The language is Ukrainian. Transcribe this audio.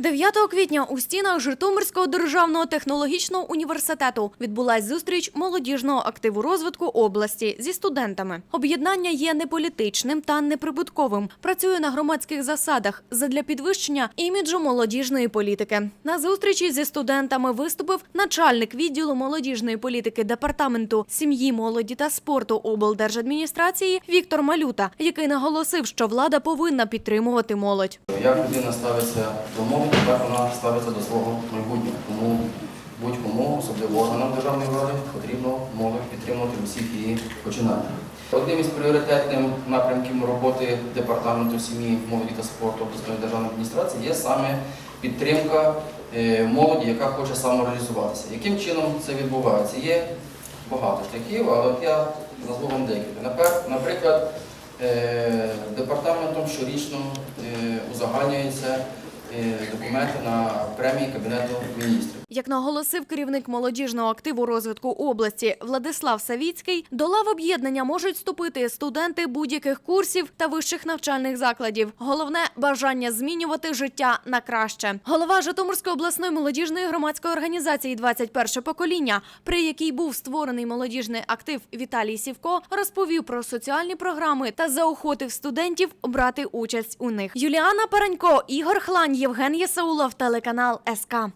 9 квітня у стінах Житомирського державного технологічного університету відбулась зустріч молодіжного активу розвитку області зі студентами. Об'єднання є неполітичним та неприбутковим. Працює на громадських засадах задля підвищення іміджу молодіжної політики. На зустрічі зі студентами виступив начальник відділу молодіжної політики департаменту сім'ї, молоді та спорту облдержадміністрації Віктор Малюта, який наголосив, що влада повинна підтримувати молодь. Як людина ставиться до молоді, так вона ставиться до свого майбутнього. Тому будь-кому, особливо органам державної влади, потрібно молодь підтримувати усіх її починаннях. Одним із пріоритетних напрямків роботи департаменту сім'ї, молоді та спорту обласної державної адміністрації є саме підтримка е, молоді, яка хоче самореалізуватися. Яким чином це відбувається? Є багато шляхів, але от я назву вам декілька. Наприклад, е, департаментом щорічно е, узагальнюються е, документи на премії Кабінету міністрів. Як наголосив керівник молодіжного активу розвитку області Владислав Савіцький, до лав об'єднання можуть вступити студенти будь-яких курсів та вищих навчальних закладів. Головне бажання змінювати життя на краще. Голова Житомирської обласної молодіжної громадської організації «21 покоління, при якій був створений молодіжний актив Віталій Сівко, розповів про соціальні програми та заохотив студентів брати участь у них. Юліана Паранько, Ігор Хлань, Євген Єсаулов, телеканал СК.